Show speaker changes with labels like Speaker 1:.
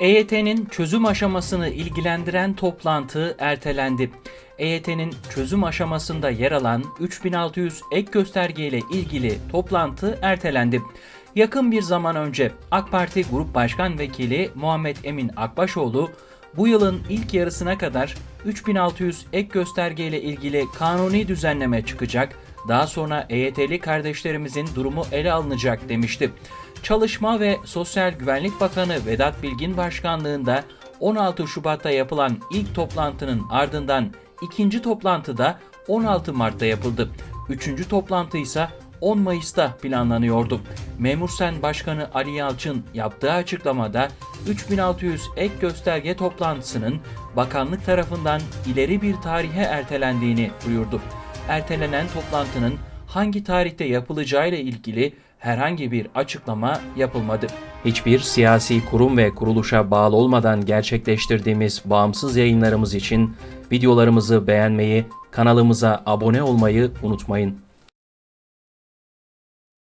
Speaker 1: EYT'nin çözüm aşamasını ilgilendiren toplantı ertelendi. EYT'nin çözüm aşamasında yer alan 3600 ek gösterge ile ilgili toplantı ertelendi. Yakın bir zaman önce AK Parti Grup Başkan Vekili Muhammed Emin Akbaşoğlu bu yılın ilk yarısına kadar 3600 ek gösterge ile ilgili kanuni düzenleme çıkacak, daha sonra EYT'li kardeşlerimizin durumu ele alınacak demişti. Çalışma ve Sosyal Güvenlik Bakanı Vedat Bilgin başkanlığında 16 Şubat'ta yapılan ilk toplantının ardından ikinci toplantıda 16 Mart'ta yapıldı. Üçüncü toplantı ise 10 Mayıs'ta planlanıyordu. Memursen Başkanı Ali Yalçın yaptığı açıklamada 3600 ek gösterge toplantısının bakanlık tarafından ileri bir tarihe ertelendiğini duyurdu. Ertelenen toplantının hangi tarihte yapılacağı ile ilgili herhangi bir açıklama yapılmadı. Hiçbir siyasi kurum ve kuruluşa bağlı olmadan gerçekleştirdiğimiz bağımsız yayınlarımız için videolarımızı beğenmeyi, kanalımıza abone olmayı unutmayın.